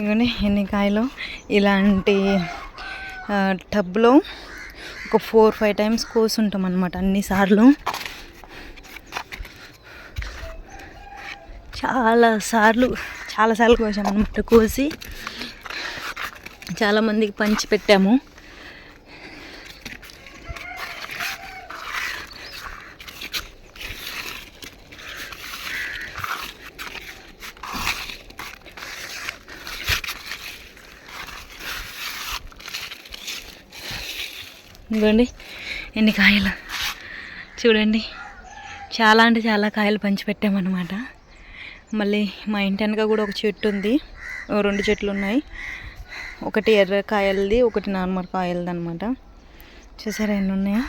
ఇవన్నీ ఎన్ని కాయలు ఇలాంటి టబ్లో ఒక ఫోర్ ఫైవ్ టైమ్స్ కోసుంటాం అనమాట అన్నిసార్లు చాలా సార్లు చాలా సార్లు కోసాం. అనమాట కోసి చాలామందికి పంచి పెట్టాము. ఇదిగోండి ఎన్ని కాయలు. చూడండి చాలా అంటే చాలా కాయలు పంచిపెట్టామన్నమాట. మళ్ళీ మా ఇంటి వెనక కూడా ఒక చెట్టు ఉంది. ఓ రెండు చెట్లు ఉన్నాయి. ఒకటి ఎర్ర కాయలది ఒకటి నార్మల్ కాయలది అనమాట చూసారా ఎన్ని ఉన్నాయో?